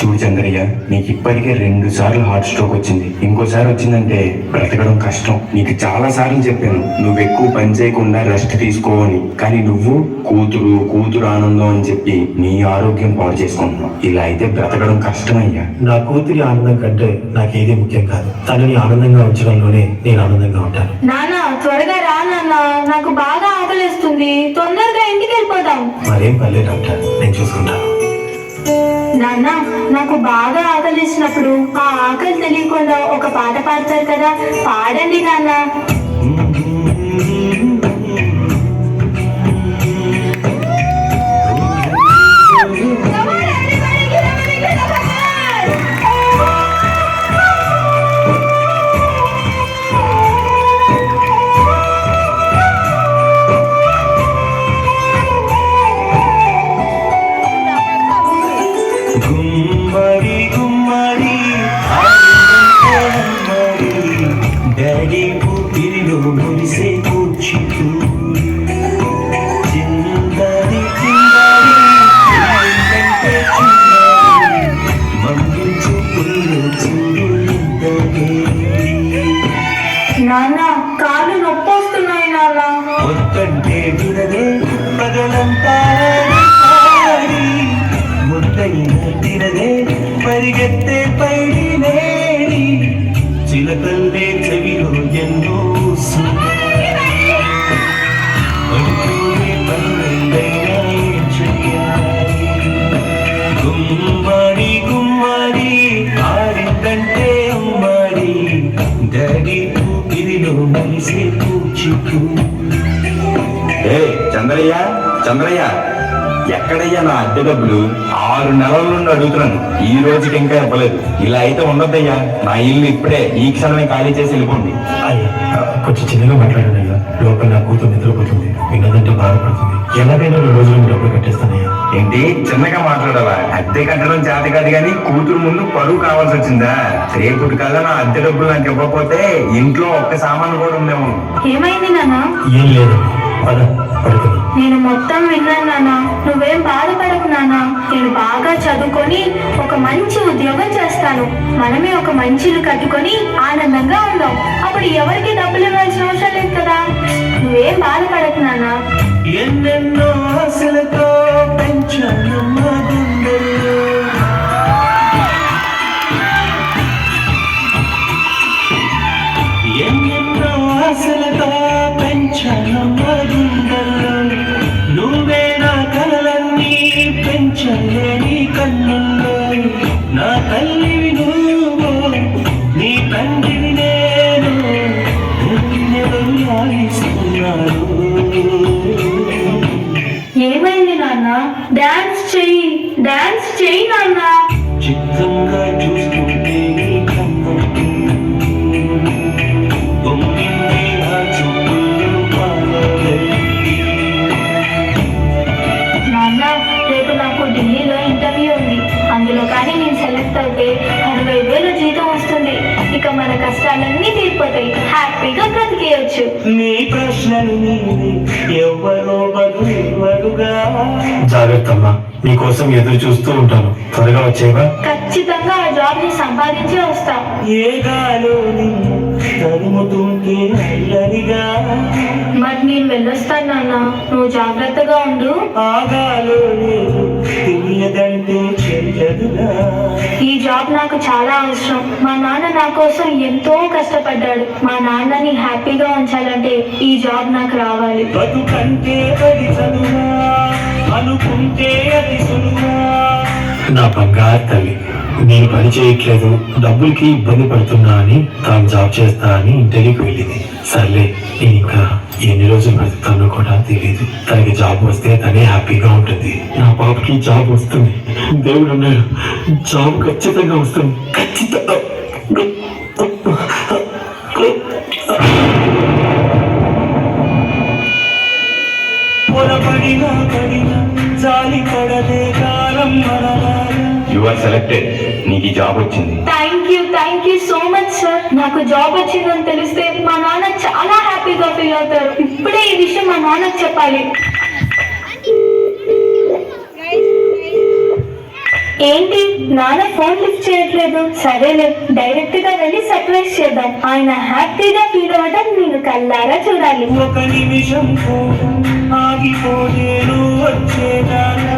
చూడు చంద్రయ్య నీకు ఇప్పటికే రెండు సార్లు హార్ట్ స్ట్రోక్ వచ్చింది. ఇంకోసారి వచ్చిందంటే బ్రతకడం కష్టం. నీకు చాలా సార్లు చెప్పాను నువ్వు ఎక్కువ పని చేయకుండా రెస్ట్ తీసుకోవని కానీ నువ్వు కూతురు కూతురు ఆనందం అని చెప్పి నీ ఆరోగ్యం పాడు చేసుకుంటున్నావు. ఇలా అయితే బ్రతకడం కష్టమయ్యా నా కూతురి ఆనందం కంటే నాకేది ముఖ్యం కాదు. తనని ఆనందంగా ఉంచడంలోనే నేను ఆనందంగా ఉంటాను. నాన్న త్వరగా రా నాన్న. నాకు బాగా ఆకలిస్తుంది. తొందరగా ఇంటికి వెళ్ళిపోదాం. మరేం పర్లేదు డాక్టర్. నేను చూసుకుంటాను. నాన్న నాకు బాగా ఆకలిసినప్పుడు ఆ ఆకలి తెలియకుండా ఒక పాట పాడతారు కదా పాడండి నాన్న. పగలంతా ఆడి ముద్దైన తినదే పరిగెత్తే పైడి నేడి. చిలకల్లే చెవిలో ఎన్నో గుమ్మడి గుమ్మడి ఏ చంద్రయ్య చంద్రయ్య ఎక్కడయ్యా నా అద్దె డబ్బులు? ఆరు నెలల నుండి అడుగుతున్నాను. ఈ రోజుకి ఇంకా ఇవ్వలేదు. ఇలా అయితే ఉండొద్దయ్యా. నా ఇల్లు ఇప్పుడే ఈ క్షణమే ఖాళీ చేసి వెళ్ళిపోండి. అయ్యా కొంచెం చిన్నగా మాట్లాడండి అయ్యా. లోపల నా కూతురు నిద్రపోతుంది విన్నదంటే బాధపడుతుంది. ఎలాగైనా రెండు రోజులు డబ్బులు కట్టేస్తానయ్యా. ఏంటి? చిన్నగా మాట్లాడాలా అద్దె కట్టడం చేత కాదు కానీ కూతురు ముందు పరువు కావాల్సి వచ్చిందా? రేపటి కల్లా నా అద్దె డబ్బులు నాకు ఇవ్వకపోతే ఇంట్లో ఒక్క సామాను కూడా ఉందేమో. ఏమైంది నాన్న? ఏం లేదు నేను మొత్తం విన్నాను నాన్న. నువ్వేం బాధపడకు నాన్న. నేను బాగా చదువుకొని ఒక మంచి ఉద్యోగం చేస్తాను. మనమే ఒక మంచి ఇల్లు కట్టుకొని ఆనందంగా ఉందాం. అప్పుడు ఎవరికి డబ్బులు ఇవ్వాల్సిన అవసరం లేదు కదా. నువ్వేం బాధపడకు నాన్న. ఎన్నెన్నో ఆశలతో పెంచానమ్మ ఎన్నెన్నో ఆశలతో పెంచానమ్మ డాన్స్ చెయ్యి డాన్స్ చెయ్యి నాన్న హ్యాపీగా బ్రతికేయచ్చు. నీ ప్రశ్నలు నీవే ఎవ్వరో బదులుగా జాగ్రత్త అమ్మా నీకోసం ఎదురు చూస్తూ ఉంటాను. త్వరగా వచ్చేవా? ఖచ్చితంగా ఆ జాబ్ని సంపాదించే వస్తా. ఏ గాలోని తరుముతుంటే అల్లరిగా. మరి నేను వెళ్ళొస్తాను నాన్న నువ్వు జాగ్రత్తగా ఉండు. ఆగాలోనే తెలియదంటే ఈ జాబ్ నాకు చాలా అవసరం. మా నాన్న నా కోసం ఎంతో కష్టపడ్డాడు. మా నాన్నని హ్యాపీగా ఉంచాలంటే ఈ జాబ్ నాకు రావాలి. బతుకంటే అది చదువా అనుకుంటే అది నా బంగారు తల్లి. నేను పని చేయట్లేదు. డబ్బులకి ఇబ్బంది పడుతున్నా అని తాను జాబ్ చేస్తా అని ఇంటర్వ్యూకి వెళ్ళింది. సర్లే నేను ఇంకా ఎన్ని రోజులు బ్రతుకుతానో కూడా తెలియదు తనకి జాబ్ వస్తే తనే హ్యాపీగా ఉంటుంది. నా పాపకి జాబ్ వస్తుంది. దేవుడు ఉన్నాడు జాబ్ ఖచ్చితంగా వస్తుంది. ఖచ్చితంగా. పొరపడినా పడినా జాలి నీకు జాబ్ వచ్చింది. Thank you thank you so much sir నాకు జాబ్ వచ్చిందని తెలిస్తే మా నాన్న చాలా హ్యాపీగా ఫీల్ అవుతారు. ఇప్పుడే ఈ విషయం మా నాన్నకు చెప్పాలి. ఏంటి? నాన్న ఫోన్ లిఫ్ట్ చేయట్లేదు. సరేలే డైరెక్ట్గా వెళ్ళి సర్ప్రైజ్ చేద్దాం. ఆయన హ్యాపీగా ఫీల్ అవ్వడం నేను కల్లారా చూడాలి. ఒక నిమిషం ఆగిపోయేను వచ్చేదానా?